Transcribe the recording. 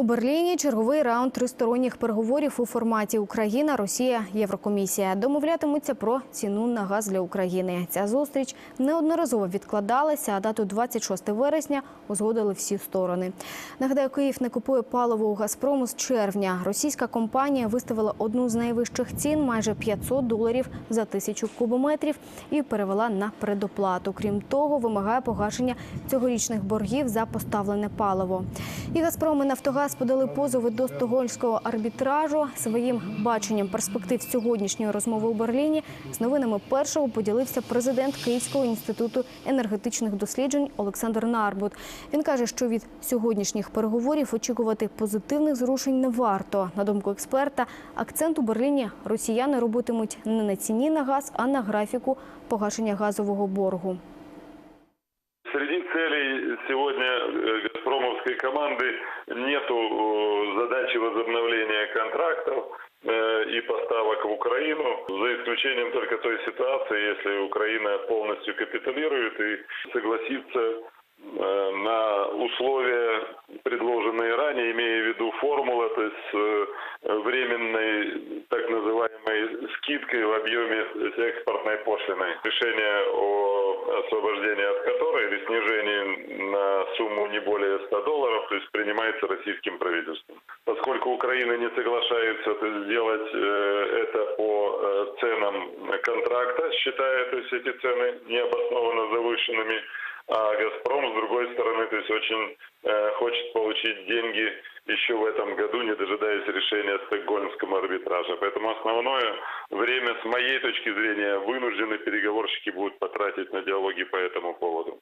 У Берліні черговий раунд тристоронніх переговорів у форматі Україна, Росія, Єврокомісія домовлятимуться про ціну на газ для України. Ця зустріч неодноразово відкладалася, а дату 26 вересня узгодили всі сторони. Нагадаю, Київ не купує паливо у Газпрому з червня. Російська компанія виставила одну з найвищих цін майже 500 доларів за тисячу кубометрів і перевела на предоплату. Крім того, вимагає погашення цьогорічних боргів за поставлене паливо. І Газпром Нафтогаз подали позови до стокгольмського арбітражу. Своїм баченням перспектив сьогоднішньої розмови у Берліні з новинами першого поділився президент Київського інституту енергетичних досліджень Олександр Нарбут. Він каже, що від сьогоднішніх переговорів очікувати позитивних зрушень не варто. На думку експерта, акцент у Берліні росіяни робитимуть не на ціні на газ, а на графіку погашення газового боргу. Среди целей сегодня э, «Газпромовской» команды нету э, задачи возобновления контрактов э, и поставок в Украину, за исключением только той ситуации, если Украина полностью капитулирует и согласится э, на условия, предложенные ранее, имея в виду формула, то есть временной так называемой скидкой в объеме экспортной пошлины. Решение о освобождении от которой или снижении на не более 100 долларов, то есть принимается российским правительством. Поскольку Украина не соглашается сделать э, это по э, ценам контракта, считая то есть эти цены необоснованно завышенными, а «Газпром», с другой стороны, то есть очень э, хочет получить деньги еще в этом году, не дожидаясь решения Стокгольмского арбитража. Поэтому основное время, с моей точки зрения, вынуждены переговорщики будут потратить на диалоги по этому поводу.